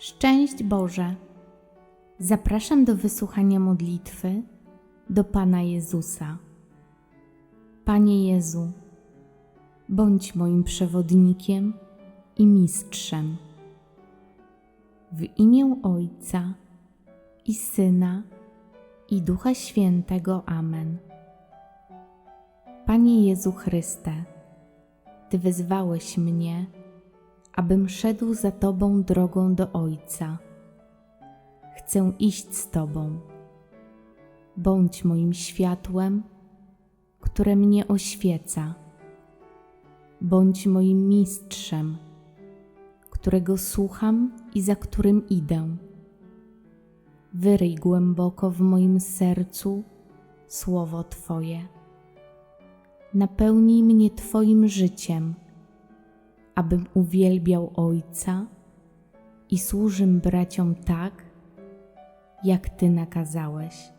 Szczęść Boże! Zapraszam do wysłuchania modlitwy do Pana Jezusa. Panie Jezu, bądź moim przewodnikiem i mistrzem. W imię Ojca i Syna i Ducha Świętego. Amen. Panie Jezu Chryste, Ty wezwałeś mnie, abym szedł za Tobą drogą do Ojca. Chcę iść z Tobą. Bądź moim światłem, które mnie oświeca. Bądź moim mistrzem, którego słucham i za którym idę. Wyryj głęboko w moim sercu słowo Twoje. Napełnij mnie Twoim życiem, abym uwielbiał Ojca i służył braciom tak, jak Ty nakazałeś.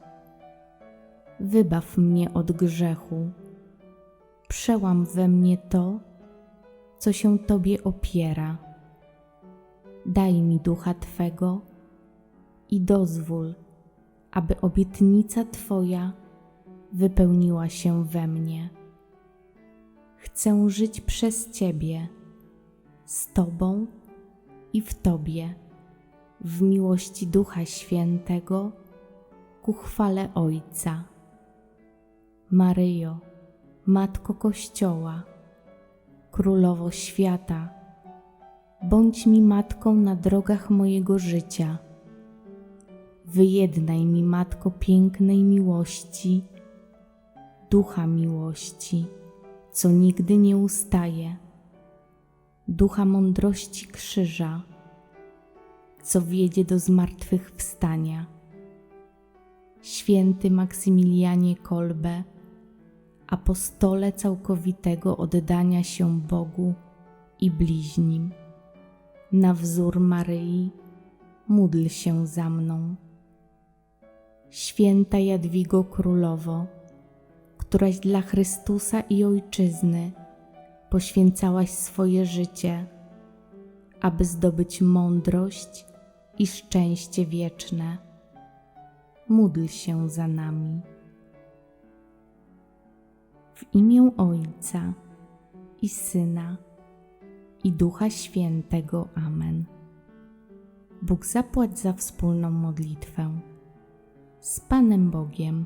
Wybaw mnie od grzechu, przełam we mnie to, co się Tobie opiera. Daj mi ducha Twego i dozwól, aby obietnica Twoja wypełniła się we mnie. Chcę żyć przez Ciebie, z Tobą i w Tobie, w miłości Ducha Świętego, ku chwale Ojca. Maryjo, Matko Kościoła, Królowo Świata, bądź mi matką na drogach mojego życia. Wyjednaj mi, Matko pięknej miłości, ducha miłości, co nigdy nie ustaje, ducha mądrości krzyża, co wiedzie do zmartwychwstania. Święty Maksymilianie Kolbe, apostole całkowitego oddania się Bogu i bliźnim, na wzór Maryi, módl się za mną. Święta Jadwigo Królowo, któraś dla Chrystusa i Ojczyzny poświęcałaś swoje życie, aby zdobyć mądrość i szczęście wieczne. Módl się za nami. W imię Ojca i Syna i Ducha Świętego. Amen. Bóg zapłać za wspólną modlitwę. Z Panem Bogiem.